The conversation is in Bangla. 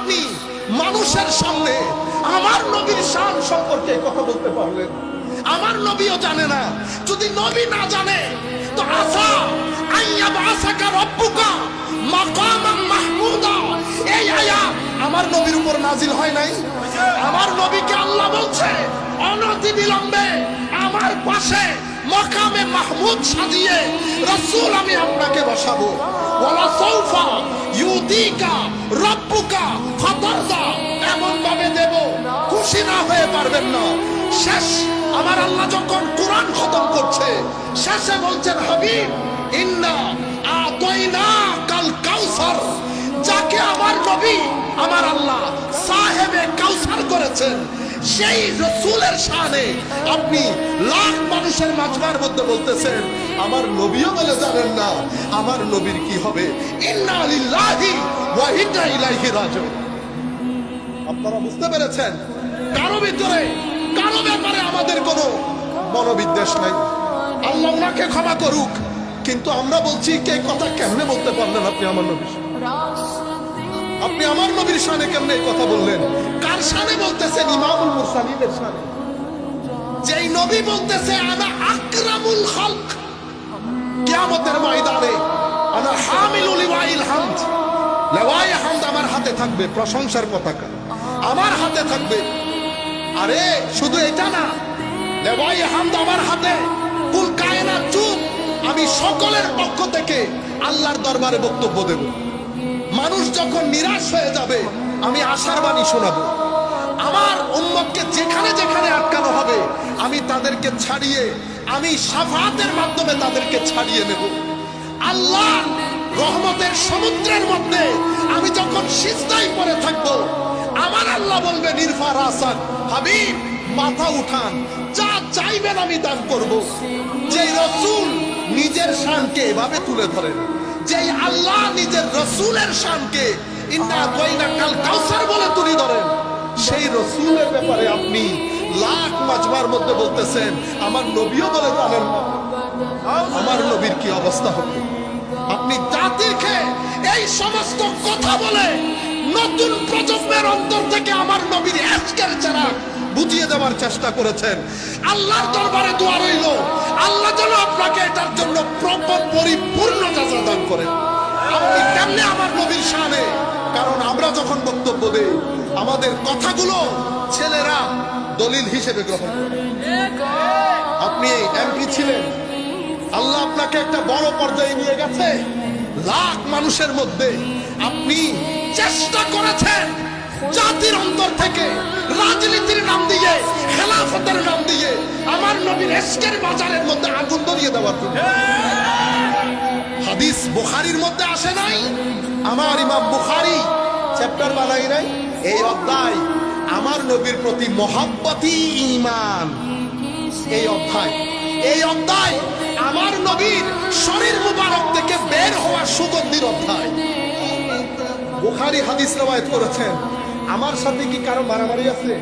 আপনি মানুষের সামনে আমার নবীর শান সম্পর্কে কথা বলতে পারলেন। আমার নবীও জানে না। যদি নবী না জানে, তো আসা আইয়া বাসাকা রব্বুকা মাকামাম মাহমুদা। এই আয়াত আমার নবীর উপর নাজিল হয় নাই। আমার নবীকে আল্লাহ বলছে, অনতি বিলম্বে আমার পাশে মকামে মাহমুদ সাজিয়ে রাসূল আমি আপনাকে বসাবো। ওয়ালা সাউফা ইউতিকা রব্বুকা ফাতারদা এমন ভাবে দেব, খুশি না হয়ে পারবেন না। শেষ, আমার আল্লাহ যখন কোরআন খতম করছে, শেষে বলছেন, হাবিব, ইন্না আতাইনা কাল কাউসার, যাকে আমার নবী, আমার আল্লাহ সাহেবে কাউসার করেছেন সেই রসুলের শানে আপনি লাখ মানুষের মাঝবার মধ্যে বলতেছেন, আমার নবীও বলে জানেন না, আমার নবীর কি হবে? আপনারা বুঝতে পেরেছেন? কারও ভিতরে, কারও ব্যাপারে আমাদের কোনো মনোবিদ্বেষ নাই। আল্লাহ ওনাকে ক্ষমা করুক, কিন্তু আমরা বলছি, কে কথা কেমনে বলতে পারলেন আপনি আমার নবীর আপনি আমার নবীর শানে কেমনে এই কথা বললেন? কার সানে বলতেছেন? ইমামুল মুরসালিনের শানে। যেই নবী বলতেছে, আনা আকরামুল খালক। কিয়ামতের ময়দানে, আনা হামিলুল লিওয়াইল হামদ। লেওয়াই হামদ আমার হাতে থাকবে, প্রশংসার পতাকা আমার হাতে থাকবে। আরে, শুধু এটা না, লেওয়াই হামদ আমার হাতে কুল কায়না চুপ। আমি সকলের পক্ষ থেকে আল্লাহর দরবারে বক্তব্য দেব। মানুষ যখন নিরাশ হয়ে যাবে, আমি আশার বাণী শোনাবো। আমার উম্মতকে যেখানে যেখানে আটকানো হবে, আমি তাদেরকে ছাড়িয়ে, আমি সাফাতের মাধ্যমে তাদেরকে ছাড়িয়ে নেব। আল্লাহ রহমতের সমুদ্রের মধ্যে আমি যখন সিজদাই পরে থাকব, আমার আল্লাহ বলবে নির্ভর আসান হাবিব, মাথা উঠান, যা চাইবেন আমি দান করব। যে রসুল নিজের শানকে এভাবে তুলে ধরেন। যেই আল্লাহ নিজের রসুলের শানকে ইন্না কাল কাউসার বলে তুলে ধরেন, সেই রসুলের ব্যাপারে আপনি লাখ মাজবার মধ্যে বলতেছেন, আমার নবীও বলে জানেন আমার নবীর কি অবস্থা হবে? আপনি এই সমস্ত কথা বলে নতুন প্রজন্মের অন্তর থেকে আমার নবীর এসকের ছাড়া বুঝিয়ে দেওয়ার চেষ্টা করেছেন। আল্লাহর দরবারে দোয়া রইল। আল্লাহ যেন আপনাকে এটার জন্য প্রপর পরিপূর্ণ করেন আপনি কেমনে আমার নবীর শানে? কারণ আমরা যখন বক্তব্য দেই, আমাদের কথাগুলো ছেলেরা দলিল হিসেবে গ্রহণ আপনি এমপি ছিলেন। আল্লাহ আপনাকে একটা বড় পর্যায়ে নিয়ে গেছে। লাখ মানুষের মধ্যে আপনি চেষ্টা করেছেন জাতির অন্তর থেকে, রাজনীতির নাম দিয়ে, খেলাফতের নাম দিয়ে, আমার নবীর এসকের বাজারের মধ্যে আগুন ধরিয়ে দেওয়ার জন্য। হাদিস বুখারির মধ্যে আসে নাই? আমার ইমাম বুখারি চ্যাপ্টার বানাই নাই? এই অধ্যায় আমার নবীর প্রতি মহাব্বতি ইমান এই অধ্যায়। এই অধ্যায় আমার নবীর শরীর মুবারক থেকে বের হওয়া সুগন্ধির অধ্যায়। বুখারি হাদিস রবায়ত করেছেন। আমার সাথে কি কারও মারামারি আছে?